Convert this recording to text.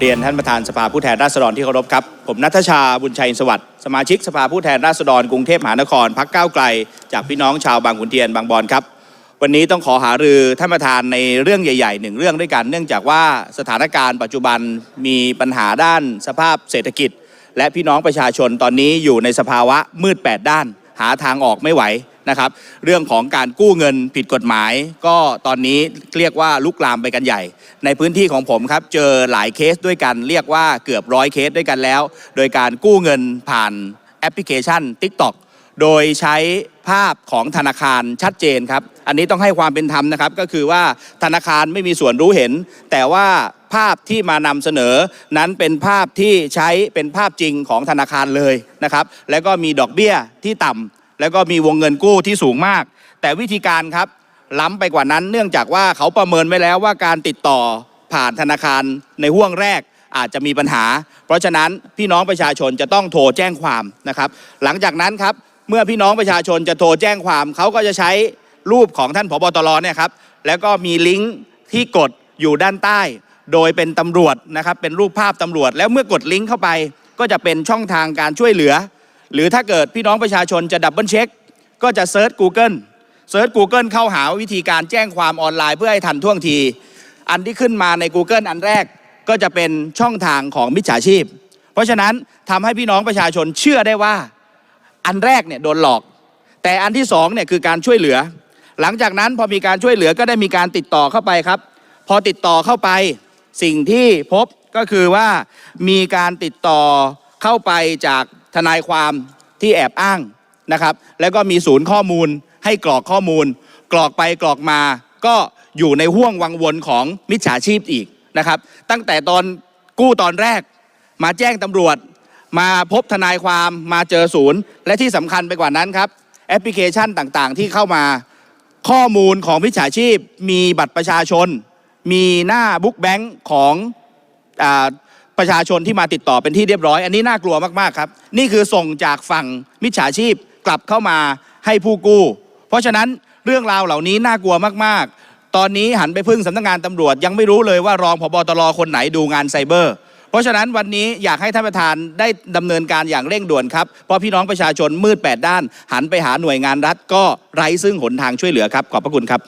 เรียนท่านประธานสภาผู้แทนราษฎรที่เคารพครับ ผมนัทชาบุญชัยสวัสดิ์สมาชิกสภาผู้แทนราษฎรกรุงเทพมหานครพักก้าวไกล จากพี่น้องชาวบางขุนเทียนบางบอนครับ วันนี้ต้องขอหารือท่านประธานในเรื่องใหญ่ๆหนึ่งเรื่องด้วยกัน เนื่องจากว่าสถานการณ์ปัจจุบันมีปัญหาด้านสภาพเศรษฐกิจ และพี่น้องประชาชนตอนนี้อยู่ในสภาวะมืดแปดด้าน หาทางออกไม่ไหว นะครับ เรื่องของการกู้เงินผิดกฎหมาย ก็ตอนนี้เรียกว่าลุกลามไปกันใหญ่ ในพื้นที่ของผมครับ เจอหลายเคสด้วยกัน เรียกว่าเกือบร้อยเคสด้วยกันแล้ว โดยการกู้เงินผ่านแอปพลิเคชัน TikTok โดยใช้ภาพของธนาคารชัดเจนครับ อันนี้ต้องให้ความเป็นธรรมนะครับ ก็คือว่าธนาคารไม่มีส่วนรู้เห็น แต่ว่าภาพที่มานำเสนอนั้นเป็นภาพที่ใช้เป็นภาพจริงของธนาคารเลยนะครับ แล้วก็มีดอกเบี้ยที่ต่ำ แล้วก็มีวงเงินกู้ที่สูงมาก แต่วิธีการครับล้ำไปกว่านั้น เนื่องจากว่าเขาประเมินไว้แล้วว่าการติดต่อผ่านธนาคารในห่วงแรกอาจจะมีปัญหา เพราะฉะนั้นพี่น้องประชาชนจะต้องโทรแจ้งความนะครับ หลังจากนั้นครับเมื่อพี่น้องประชาชนจะโทรแจ้งความ เขาก็จะใช้รูปของท่านผบตรเนี่ยครับแล้วก็มีลิงก์ที่กดอยู่ด้านใต้ โดยเป็นตำรวจนะครับเป็นรูปภาพตำรวจ แล้วเมื่อกดลิงก์เข้าไป ก็จะเป็นช่องทางการช่วยเหลือ หรือถ้าเกิดพี่น้องประชาชนจะดับเบิลเช็ค ก็จะเซิร์ช Google เซิร์ช Google เข้าหาวิธีการแจ้งความออนไลน์เพื่อให้ทันท่วงที อันที่ขึ้นมาใน Google อันแรกก็จะเป็นช่องทางของมิจฉาชีพ เพราะฉะนั้นทำให้พี่น้องประชาชนเชื่อได้ว่าอันแรกเนี่ยโดนหลอก แต่อันที่สองเนี่ยคือการช่วยเหลือ หลังจากนั้นพอมีการช่วยเหลือก็ได้มีการติดต่อเข้าไปครับ พอติดต่อเข้าไปสิ่งที่พบก็คือว่ามีการติดต่อเข้าไปจาก ทนายความที่แอบอ้างนะครับ แล้วก็มีศูนย์ข้อมูลให้กรอกข้อมูล กรอกไปกรอกมาก็อยู่ในห่วงวังวนของมิจฉาชีพอีกนะครับ ตั้งแต่ตอนกู้ตอนแรก มาแจ้งตำรวจ มาพบทนายความมาเจอศูนย์ และที่สำคัญไปกว่านั้นครับ แอปพลิเคชันต่างๆ ที่เข้ามาข้อมูลของมิจฉาชีพ มีบัตรประชาชน มีหน้าบุ๊กแบงค์ของ ประชาชนที่มาติดต่อเป็นที่เรียบร้อย อันนี้น่ากลัวมากๆครับ นี่คือส่งจากฝั่งมิจฉาชีพกลับเข้ามาให้ผู้กู้ เพราะฉะนั้นเรื่องราวเหล่านี้น่ากลัวมากๆ ตอนนี้หันไปพึ่งสำนักงานตำรวจ ยังไม่รู้เลยว่ารองพบตรคนไหนดูงานไซเบอร์ เพราะฉะนั้นวันนี้อยากให้ท่านประธานได้ดำเนินการอย่างเร่งด่วนครับ เพราะพี่น้องประชาชนมืดแปดด้าน หันไปหาหน่วยงานรัฐก็ไร้ซึ่งหนทางช่วยเหลือครับ ขอบพระคุณครับ